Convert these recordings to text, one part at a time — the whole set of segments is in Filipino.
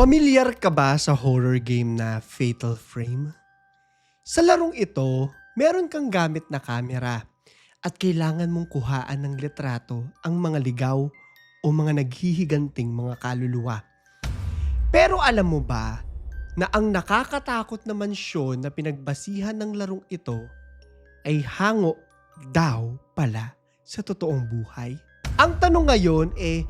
Pamilyar ka ba sa horror game na Fatal Frame? Sa larong ito, meron kang gamit na kamera at kailangan mong kuhaan ng litrato ang mga ligaw o mga naghihiganting mga kaluluwa. Pero alam mo ba na ang nakakatakot na mansyon na pinagbasihan ng larong ito ay hango daw pala sa totoong buhay? Ang tanong ngayon eh,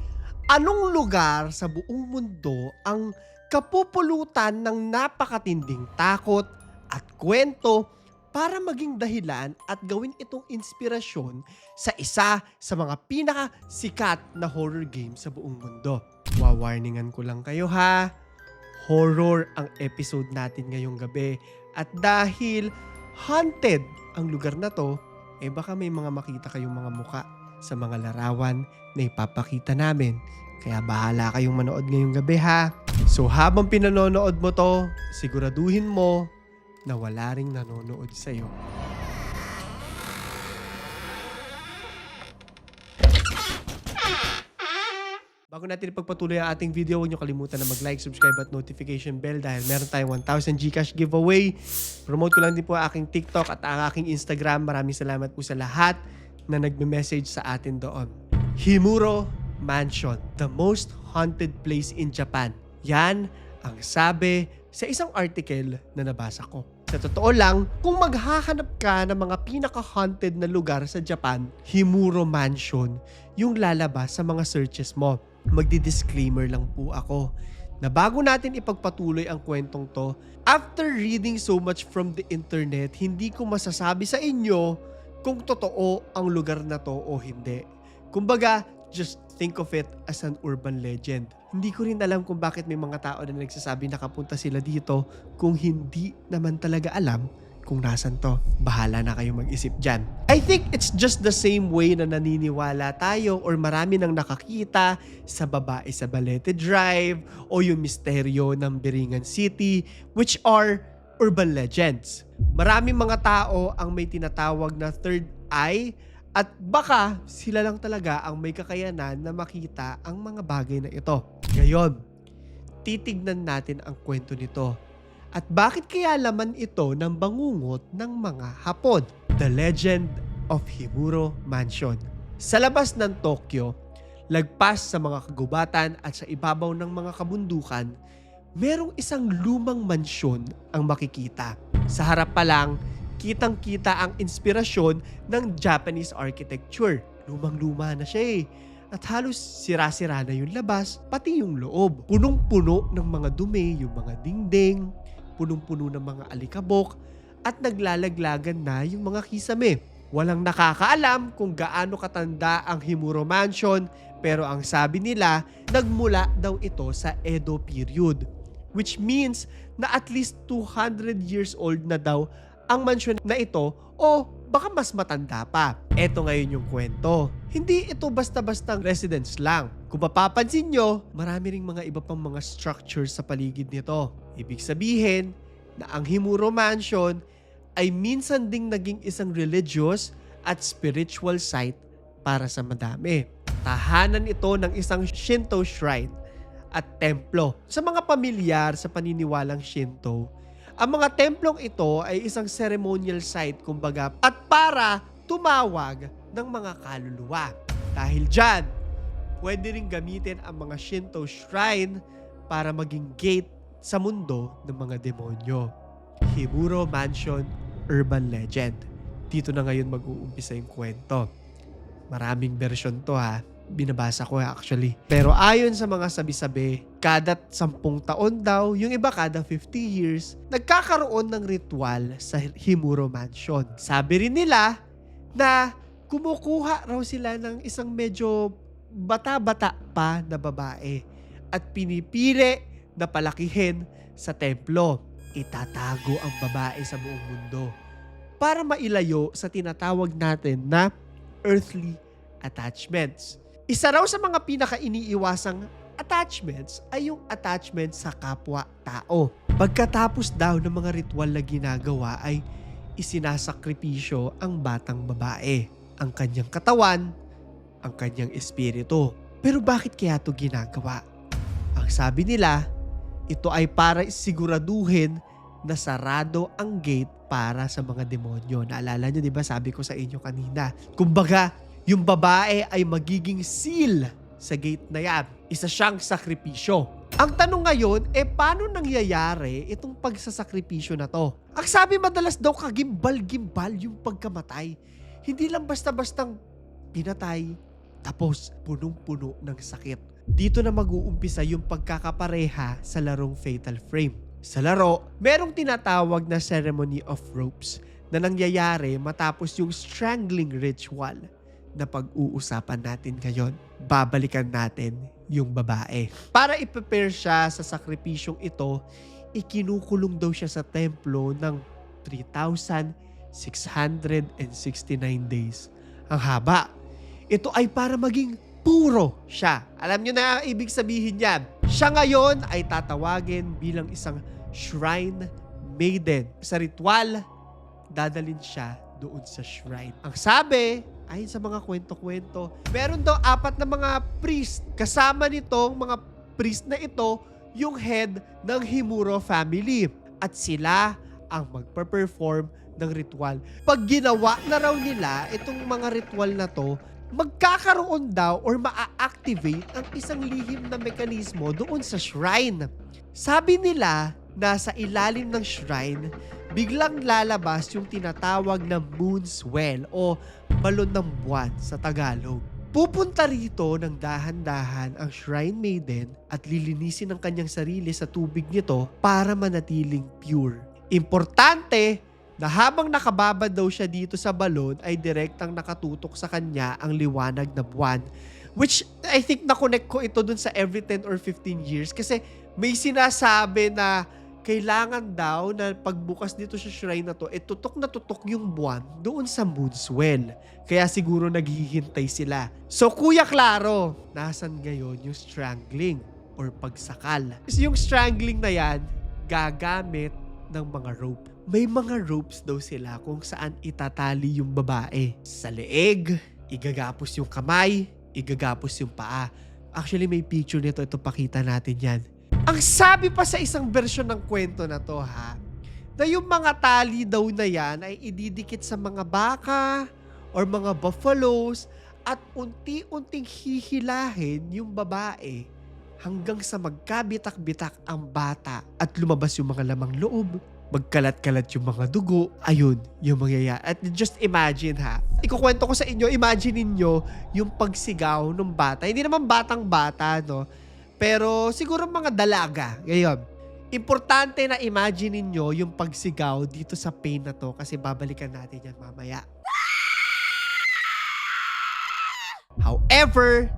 anong lugar sa buong mundo ang kapupulutan ng napakatinding takot at kwento para maging dahilan at gawin itong inspirasyon sa isa sa mga pinakasikat na horror game sa buong mundo. Wawarningan ko lang kayo ha. Horror ang episode natin ngayong gabi at dahil haunted ang lugar na to, eh baka may mga makita kayong mga muka sa mga larawan na ipapakita namin. Kaya bahala kayong manood ngayong gabi ha. So habang pinanonood mo to, siguraduhin mo na wala ring nanonood sa'yo. Bago natin ipagpatuloy ang ating video, huwag niyo kalimutan na mag-like, subscribe at notification bell dahil meron tayong 1,000 Gcash giveaway. Promote ko lang din po ang aking TikTok at ang aking Instagram. Maraming salamat po sa lahat na nagme-message sa atin doon. Himuro Mansion, the most haunted place in Japan. Yan ang sabi sa isang article na nabasa ko. Sa totoo lang, kung maghahanap ka ng mga pinaka-haunted na lugar sa Japan, Himuro Mansion yung lalabas sa mga searches mo. Magdi-disclaimer lang po ako na bago natin ipagpatuloy ang kwentong to, after reading so much from the internet, hindi ko masasabi sa inyo kung totoo ang lugar na to o hindi. Kumbaga, just think of it as an urban legend. Hindi ko rin alam kung bakit may mga tao na nagsasabi nakapunta sila dito kung hindi naman talaga alam kung nasan to. Bahala na kayo mag-isip dyan. I think it's just the same way na naniniwala tayo or marami nang nakakita sa babae sa Balete Drive o yung misteryo ng Biringan City which are urban legends. Maraming mga tao ang may tinatawag na third eye at baka sila lang talaga ang may kakayanan na makita ang mga bagay na ito. Ngayon, titignan natin ang kwento nito. At bakit kaya laman ito ng bangungot ng mga Hapon? The Legend of Himuro Mansion. Sa labas ng Tokyo, lagpas sa mga kagubatan at sa ibabaw ng mga kabundukan, merong isang lumang mansyon ang makikita. Sa harap pa lang, kitang-kita ang inspirasyon ng Japanese architecture. Lumang-luma na siya eh. At halos sira-sira na yung labas, pati yung loob. Punong-puno ng mga dumi, yung mga dingding, punong-puno ng mga alikabok, at naglalaglagan na yung mga kisame. Walang nakakaalam kung gaano katanda ang Himuro Mansion, pero ang sabi nila, nagmula daw ito sa Edo period. Which means na at least 200 years old na daw ang mansion na ito o baka mas matanda pa. Ito ngayon yung kwento. Hindi ito basta-bastang residence lang. Kung mapapansin nyo, marami ring mga iba pang mga structures sa paligid nito. Ibig sabihin na ang Himuro Mansion ay minsan ding naging isang religious at spiritual site para sa madami. Tahanan ito ng isang Shinto shrine at templo. Sa mga pamilyar sa paniniwalang Shinto, ang mga templong ito ay isang ceremonial site kumbaga at para tumawag ng mga kaluluwa. Dahil dyan, pwede rin gamitin ang mga Shinto shrine para maging gate sa mundo ng mga demonyo. Himuro Mansion Urban Legend. Dito na ngayon mag-uumpisa yung kwento. Maraming version to ha. Binabasa ko actually. Pero ayon sa mga sabi-sabi, kada sampung taon daw, yung iba kada 50 years, nagkakaroon ng ritual sa Himuro Mansion. Sabi rin nila na kumukuha raw sila ng isang medyo bata-bata pa na babae at pinipili na palakihin sa templo. Itatago ang babae sa buong mundo para mailayo sa tinatawag natin na earthly attachments. Isa raw sa mga pinaka-iniiwasang attachments ay yung attachment sa kapwa-tao. Pagkatapos daw ng mga ritual na ginagawa ay isinasakripisyo ang batang babae, ang kanyang katawan, ang kanyang espiritu. Pero bakit kaya ito ginagawa? Ang sabi nila, ito ay para siguraduhin na sarado ang gate para sa mga demonyo. Naalala nyo, di ba? Sabi ko sa inyo kanina. Kumbaga, yung babae ay magiging seal sa gate na yan. Isa siyang sakripisyo. Ang tanong ngayon, eh paano nangyayari itong pagsasakripisyo na to? Ang sabi madalas daw kagimbal-gimbal yung pagkamatay. Hindi lang basta-bastang pinatay, tapos punong-puno ng sakit. Dito na mag-uumpisa yung pagkakapareha sa larong Fatal Frame. Sa laro, merong tinatawag na Ceremony of Ropes na nangyayari matapos yung strangling ritual na pag-uusapan natin ngayon. Babalikan natin yung babae. Para i-prepare siya sa sakripisyong ito, ikinukulong daw siya sa templo ng 3,669 days. Ang haba. Ito ay para maging puro siya. Alam nyo na ang ibig sabihin niyan. Siya ngayon ay tatawagin bilang isang shrine maiden. Sa ritual, dadalin siya doon sa shrine. Ang sabi, ayon sa mga kwento-kwento, meron daw apat na mga priest. Kasama nitong mga priest na ito, yung head ng Himuro family. At sila ang magpa-perform ng ritual. Pag ginawa na raw nila itong mga ritual na to, magkakaroon daw or maa-activate ang isang lihim na mekanismo doon sa shrine. Sabi nila na sa ilalim ng shrine, biglang lalabas yung tinatawag na moon's well o balon ng buwan sa Tagalog. Pupunta rito ng dahan-dahan ang shrine maiden at lilinisin ang kanyang sarili sa tubig nito para manatiling pure. Importante na habang nakababad daw siya dito sa balon ay direktang nakatutok sa kanya ang liwanag na buwan. Which I think na-connect ko ito dun sa every 10 or 15 years kasi may sinasabi na kailangan daw na pagbukas dito sa shrine na to, eh tutok na tutok yung buwan doon sa moon's well. Kaya siguro naghihintay sila. So Kuya Claro, nasan ngayon yung strangling or pagsakal? Kasi yung strangling na yan, gagamit ng mga rope. May mga ropes daw sila kung saan itatali yung babae. Sa leeg, igagapos yung kamay, igagapos yung paa. Actually, may picture nito. Ito, pakita natin yan. Ang sabi pa sa isang version ng kwento na to ha, na yung mga tali daw na yan ay ididikit sa mga baka or mga buffaloes at unti-unting hihilahin yung babae hanggang sa magkabitak-bitak ang bata at lumabas yung mga lamang loob, magkalat-kalat yung mga dugo, ayun, yung mangyayari. At just imagine ha, ikukwento ko sa inyo, imagine niyo yung pagsigaw ng bata. Hindi naman batang bata, no? Pero siguro mga dalaga. Ngayon, importante na imagine ninyo yung pagsigaw dito sa pain na to kasi babalikan natin yan mamaya. However,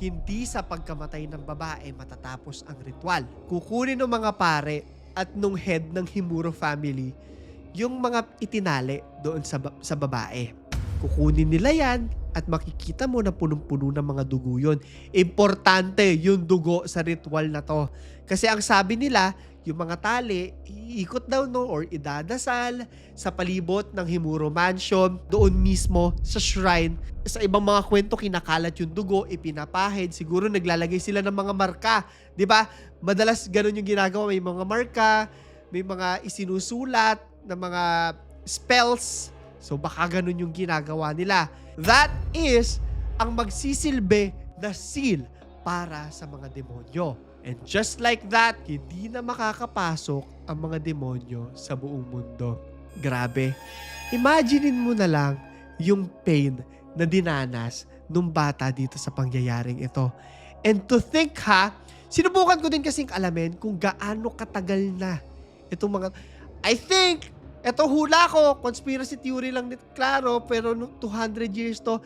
hindi sa pagkamatay ng babae matatapos ang ritual. Kukunin ng mga pare at nung head ng Himuro family yung mga itinali doon sa, ba- sa babae. Kukunin nila yan at makikita mo na punong-puno ng mga dugo yun. Importante yung dugo sa ritual na to. Kasi ang sabi nila, yung mga tali, iikot daw no or idadasal sa palibot ng Himuro Mansion, doon mismo sa shrine. Sa ibang mga kwento, kinakalat yung dugo, ipinapahid. Siguro naglalagay sila ng mga marka. ba? Madalas ganun yung ginagawa. May mga marka, may mga isinusulat na mga spells. So baka ganun yung ginagawa nila. That is ang magsisilbi na seal para sa mga demonyo. And just like that, hindi na makakapasok ang mga demonyo sa buong mundo. Grabe. Imaginein mo na lang yung pain na dinanas nung bata dito sa pangyayaring ito. And to think ha, sinubukan ko din kasing alamin kung gaano katagal na itong mga... I think, eto hula ko, conspiracy theory lang nito, klaro, pero no- 200 years to,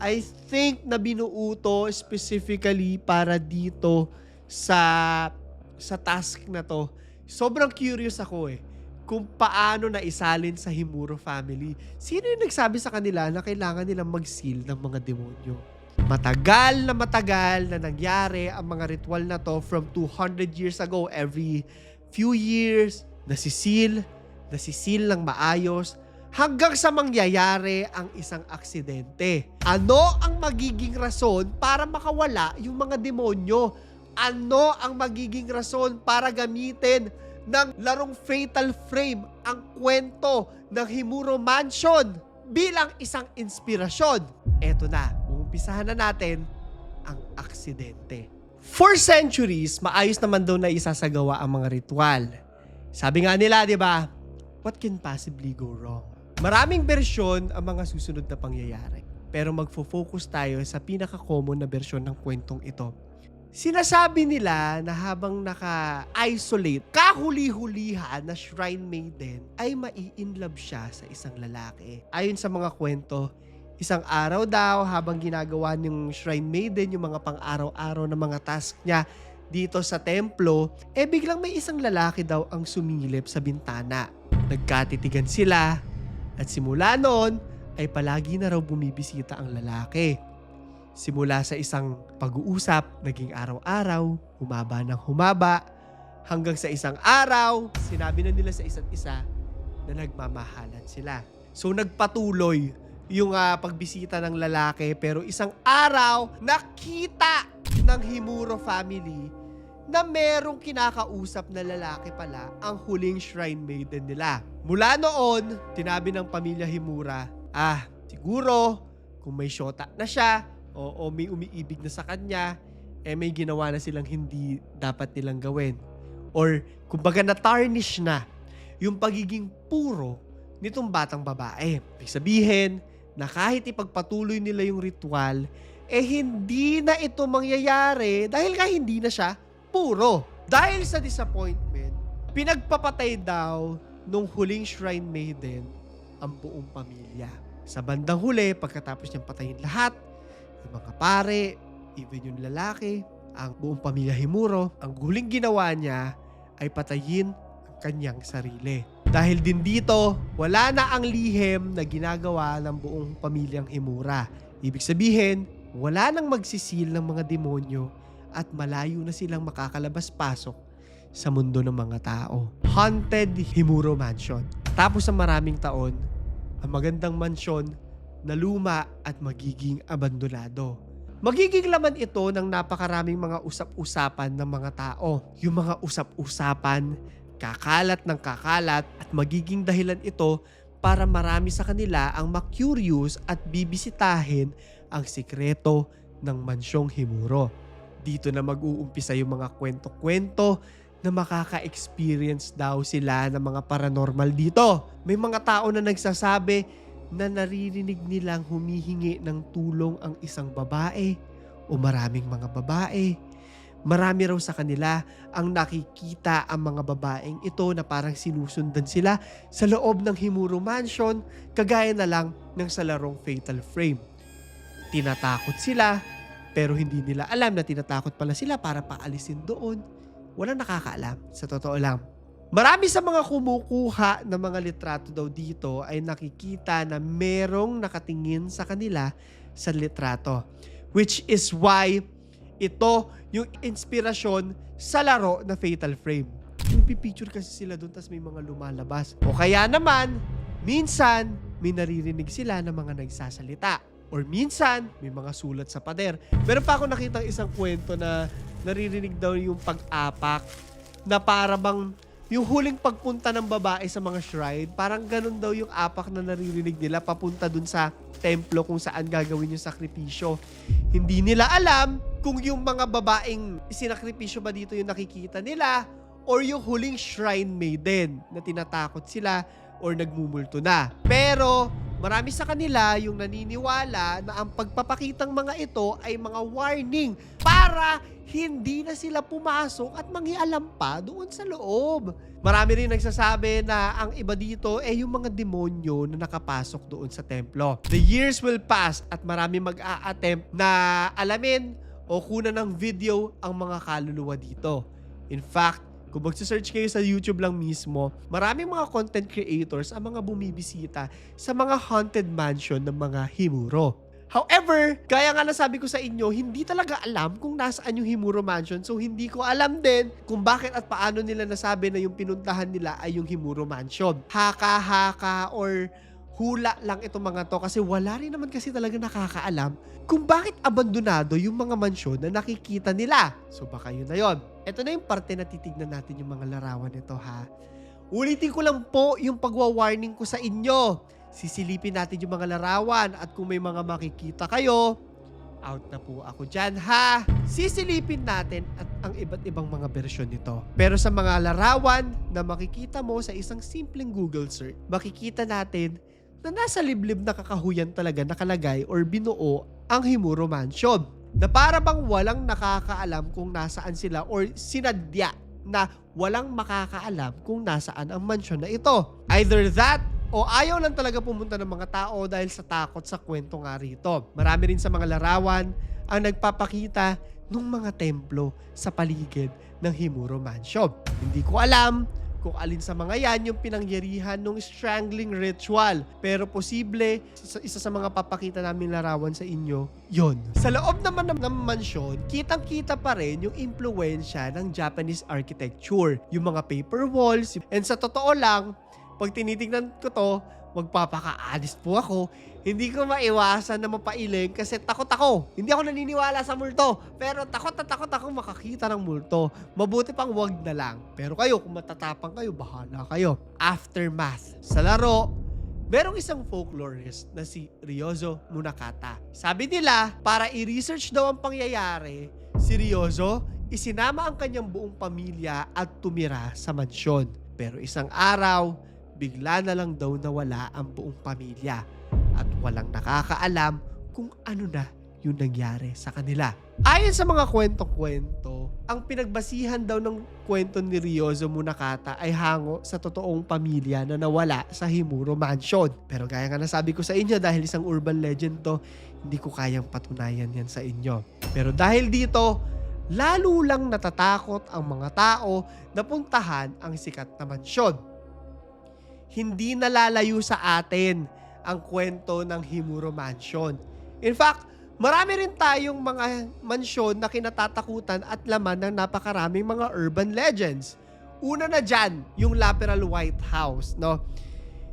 I think na binuo to specifically para dito sa sa task na to. Sobrang curious ako eh kung paano na isalin sa Himuro family. Sino yung nagsabi sa kanila na kailangan nilang mag-seal ng mga demonyo? Matagal na matagal na nangyari ang mga ritual na to from 200 years ago. Every few years, nasisil, nasisil ng maayos, hanggang sa mangyayari ang isang aksidente. Ano ang magiging rason para makawala yung mga demonyo? ano ang magiging rason para gamitin ng larong Fatal Frame ang kwento ng Himuro Mansion bilang isang inspirasyon. Eto na, uumpisahan na natin ang aksidente. For centuries, maayos naman daw na isasagawa ang mga ritual. Sabi nga nila, di ba, what can possibly go wrong? Maraming bersyon ang mga susunod na pangyayari. Pero magfo-focus tayo sa pinaka-common na bersyon ng kwentong ito. Sinasabi nila na habang naka-isolate, kahuli-hulihan na shrine maiden ay mai-inlove siya sa isang lalaki. Ayon sa mga kwento, isang araw daw habang ginagawa ng shrine maiden yung mga pang-araw-araw na mga task niya dito sa templo, eh biglang may isang lalaki daw ang sumilip sa bintana. Nagkatitigan sila at simula noon ay palagi na raw bumibisita ang lalaki. Simula sa isang pag-uusap, naging araw-araw, humaba ng humaba, hanggang sa isang araw, sinabi na nila sa isa't isa na nagmamahalan sila. So nagpatuloy yung ah, pagbisita ng lalaki pero isang araw nakita ng Himuro family na merong kinakausap na lalaki pala ang huling shrine maiden nila. Mula noon, tinabi ng pamilya Himura, ah, siguro kung may syota na siya o, o may umiibig na sa kanya, eh may ginawa na silang hindi dapat nilang gawin. Or kumbaga na-tarnish na yung pagiging puro nitong batang babae. Ibig sabihin na kahit ipagpatuloy nila yung ritual, eh hindi na ito mangyayari dahil nga hindi na siya puro. Dahil sa disappointment, pinagpapatay daw nung huling shrine maiden ang buong pamilya. Sa bandang huli, pagkatapos niyang patayin lahat, yung mga pare, even yung lalaki, ang buong pamilya Himuro, ang huling ginawa niya ay patayin ang kanyang sarili. Dahil din dito, wala na ang lihim na ginagawa ng buong pamilyang Himura. Ibig sabihin, wala nang magsisil ng mga demonyo at malayo na silang makakalabas-pasok sa mundo ng mga tao. Haunted Himuro Mansion. Tapos sa maraming taon, ang magandang mansyon na luma at magiging abandonado. Magiging laman ito ng napakaraming mga usap-usapan ng mga tao. Yung mga usap-usapan, kakalat ng kakalat at magiging dahilan ito para marami sa kanila ang makurious at bibisitahin ang sikreto ng mansyong Himuro. Dito na mag-uumpisa yung mga kwento-kwento na makaka-experience daw sila ng mga paranormal dito. May mga tao na nagsasabi na naririnig nilang humihingi ng tulong ang isang babae o maraming mga babae. Marami raw sa kanila ang nakikita ang mga babaeng ito na parang sinusundan sila sa loob ng Himuro Mansion kagaya na lang ng sa larong Fatal Frame. Tinatakot sila pero hindi nila alam na tinatakot pala sila para paalisin doon. Walang nakakaalam, sa totoo lang. Marami sa mga kumukuha ng mga litrato daw dito ay nakikita na merong nakatingin sa kanila sa litrato. Which is why ito yung inspirasyon sa laro na Fatal Frame. Yung pipicture kasi sila doon tas may mga lumalabas. O kaya naman, minsan may naririnig sila ng mga nagsasalita. Or minsan, may mga sulat sa pader. Meron pa ako nakita isang kwento na naririnig daw yung pag-apak na para bang yung huling pagpunta ng babae sa mga shrine, parang ganun daw yung apak na naririnig nila papunta dun sa templo kung saan gagawin yung sakripisyo. Hindi nila alam kung yung mga babaeng sinakripisyo ba dito yung nakikita nila or yung huling shrine maiden na tinatakot sila or nagmumulto na. Pero marami sa kanila yung naniniwala na ang pagpapakitang mga ito ay mga warning para hindi na sila pumasok at manghialam pa doon sa loob. Marami rin nagsasabi na ang iba dito ay yung mga demonyo na nakapasok doon sa templo. The years will pass at marami mag-a-attempt na alamin o kunan ng video ang mga kaluluwa dito. In fact, kung magsa-search kayo sa YouTube lang mismo, maraming mga content creators ang mga bumibisita sa mga haunted mansion ng mga Himuro. However, gaya nga nasabi ko sa inyo, hindi talaga alam kung nasaan yung Himuro Mansion. So, hindi ko alam din kung bakit at paano nila nasabi na yung pinuntahan nila ay yung Himuro Mansion. Haka-haka or hula lang itong mga to kasi wala rin naman kasi talaga nakakaalam kung bakit abandonado yung mga mansyon na nakikita nila. So baka yun na yun. Ito na yung parte na titignan natin yung mga larawan nito ha. Ulitin ko lang po yung pagwa-warning ko sa inyo. Sisilipin natin yung mga larawan at kung may mga makikita kayo, out na po ako dyan ha. Sisilipin natin at ang iba't ibang mga bersyon nito. Pero sa mga larawan na makikita mo sa isang simpleng Google search, makikita natin na nasa liblib na kakahuyan talaga nakalagay or binuo ang Himuro Mansion. Na para bang walang nakakaalam kung nasaan sila or sinadya na walang makakaalam kung nasaan ang mansion na ito. Either that o ayaw lang talaga pumunta ng mga tao dahil sa takot sa kwento nga rito. Marami rin sa mga larawan ang nagpapakita ng mga templo sa paligid ng Himuro Mansion. Hindi ko alam kung alin sa mga yan yung pinangyarihan ng strangling ritual. Pero posible, isa, sa mga papakita namin larawan sa inyo, yon. Sa loob naman ng, ng mansyon, kitang-kita pa rin yung impluensya ng Japanese architecture. Yung mga paper walls. And sa totoo lang, pag tinitingnan ko to, magpapaka-honest po ako, hindi ko maiwasan na mapailing kasi takot ako. Hindi ako naniniwala sa multo. Pero takot na takot ako makakita ng multo. Mabuti pang wag na lang. Pero kayo, kung matatapang kayo, bahala kayo. Aftermath. Sa laro, merong isang folklorist na si Ryozo Munakata. Sabi nila, para i-research daw ang pangyayari, si Ryozo isinama ang kanyang buong pamilya at tumira sa mansyon. Pero isang araw, bigla na lang daw nawala ang buong pamilya at walang nakakaalam kung ano na yung nangyari sa kanila. Ayon sa mga kwento-kwento, ang pinagbasihan daw ng kwento ni Ryozo Munakata ay hango sa totoong pamilya na nawala sa Himuro Mansion. Pero gaya nga nasabi ko sa inyo dahil isang urban legend to, hindi ko kayang patunayan yan sa inyo. Pero dahil dito, lalo lang natatakot ang mga tao na puntahan ang sikat na mansyon hindi nalalayo sa atin ang kwento ng Himuro Mansion. In fact, marami rin tayong mga mansyon na kinatatakutan at laman ng napakaraming mga urban legends. Una na dyan, yung Laperal White House, no?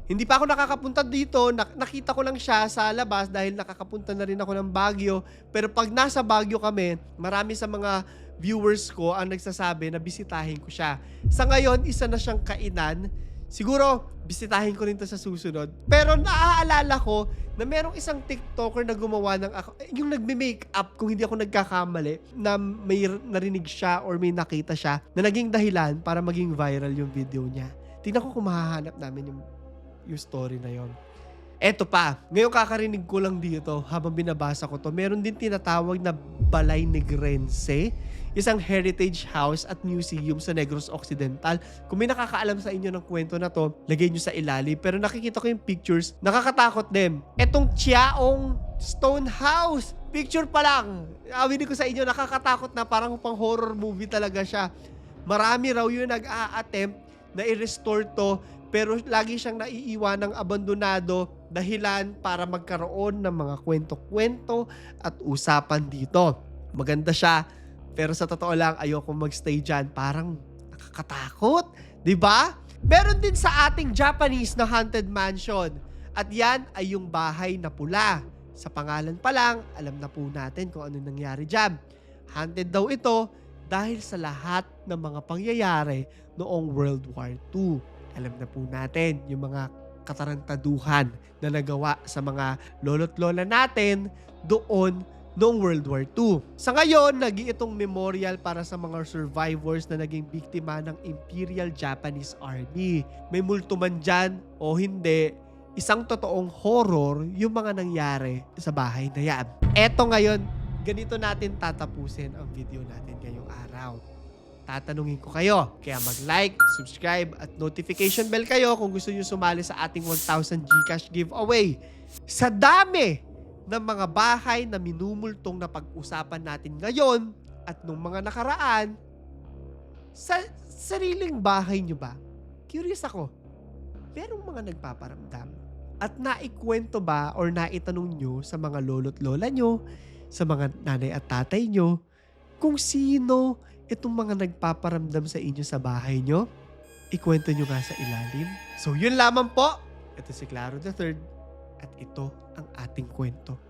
Hindi pa ako nakakapunta dito, nak- nakita ko lang siya sa labas dahil nakakapunta na rin ako ng Baguio. Pero pag nasa Baguio kami, marami sa mga viewers ko ang nagsasabi na bisitahin ko siya. Sa ngayon, isa na siyang kainan Siguro, bisitahin ko rin to sa susunod. Pero naaalala ko na merong isang TikToker na gumawa ng ako, eh, yung nagme-makeup kung hindi ako nagkakamali, na may narinig siya or may nakita siya na naging dahilan para maging viral yung video niya. Tingnan ko kung mahahanap namin yung, yung story na yon. Eto pa, ngayon kakarinig ko lang dito habang binabasa ko to, meron din tinatawag na Balay Negrense isang heritage house at museum sa Negros Occidental. Kung may nakakaalam sa inyo ng kwento na to, lagay nyo sa ilalim. Pero nakikita ko yung pictures, nakakatakot din. Etong Chiaong Stone House, picture pa lang. Awin ko sa inyo, nakakatakot na parang pang horror movie talaga siya. Marami raw yung nag-a-attempt na i-restore to pero lagi siyang naiiwan ng abandonado dahilan para magkaroon ng mga kwento-kwento at usapan dito. Maganda siya, pero sa totoo lang, ayoko magstay dyan. Parang nakakatakot. ba? Meron din sa ating Japanese na haunted mansion. At yan ay yung bahay na pula. Sa pangalan pa lang, alam na po natin kung ano nangyari dyan. Haunted daw ito dahil sa lahat ng mga pangyayari noong World War II. Alam na po natin yung mga katarantaduhan na nagawa sa mga lolo't lola natin doon noong World War II. Sa ngayon, nag itong memorial para sa mga survivors na naging biktima ng Imperial Japanese Army. May multo man dyan o hindi, isang totoong horror yung mga nangyari sa bahay na yan. Eto ngayon, ganito natin tatapusin ang video natin ngayong araw. Tatanungin ko kayo. Kaya mag-like, subscribe, at notification bell kayo kung gusto nyo sumali sa ating 1,000 Gcash giveaway. Sa dami ng mga bahay na minumultong na pag-usapan natin ngayon at nung mga nakaraan, sa sariling bahay nyo ba? Curious ako. Merong mga nagpaparamdam. At naikwento ba or naitanong nyo sa mga lolo't lola nyo, sa mga nanay at tatay nyo, kung sino itong mga nagpaparamdam sa inyo sa bahay nyo? Ikwento nyo nga sa ilalim. So yun lamang po. Ito si Claro the Third at ito ang ating kwento.